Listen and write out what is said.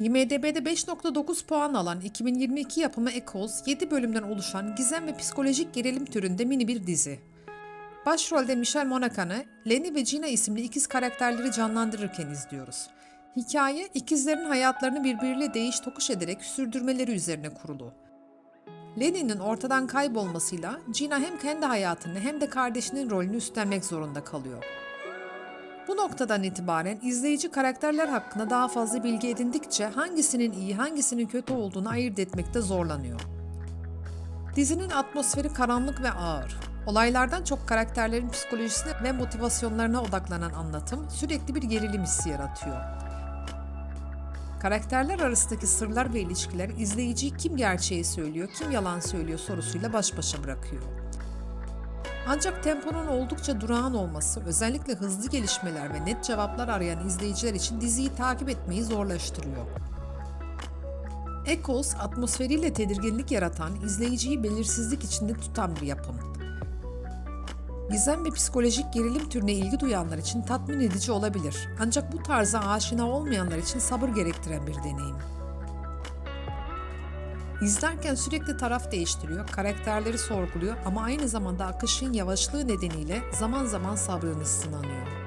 IMDB'de 5.9 puan alan 2022 yapımı Echoes, 7 bölümden oluşan gizem ve psikolojik gerilim türünde mini bir dizi. Başrolde Michelle Monaghan'ı Lenny ve Gina isimli ikiz karakterleri canlandırırken izliyoruz. Hikaye, ikizlerin hayatlarını birbiriyle değiş tokuş ederek sürdürmeleri üzerine kurulu. Lenny'nin ortadan kaybolmasıyla Gina hem kendi hayatını hem de kardeşinin rolünü üstlenmek zorunda kalıyor. Bu noktadan itibaren izleyici karakterler hakkında daha fazla bilgi edindikçe hangisinin iyi hangisinin kötü olduğunu ayırt etmekte zorlanıyor. Dizinin atmosferi karanlık ve ağır. Olaylardan çok karakterlerin psikolojisine ve motivasyonlarına odaklanan anlatım sürekli bir gerilim hissi yaratıyor. Karakterler arasındaki sırlar ve ilişkiler izleyiciyi kim gerçeği söylüyor, kim yalan söylüyor sorusuyla baş başa bırakıyor. Ancak temponun oldukça durağan olması, özellikle hızlı gelişmeler ve net cevaplar arayan izleyiciler için diziyi takip etmeyi zorlaştırıyor. Echoes, atmosferiyle tedirginlik yaratan, izleyiciyi belirsizlik içinde tutan bir yapım. Gizem ve psikolojik gerilim türüne ilgi duyanlar için tatmin edici olabilir. Ancak bu tarza aşina olmayanlar için sabır gerektiren bir deneyim. İzlerken sürekli taraf değiştiriyor, karakterleri sorguluyor ama aynı zamanda akışın yavaşlığı nedeniyle zaman zaman sabrınız sınanıyor.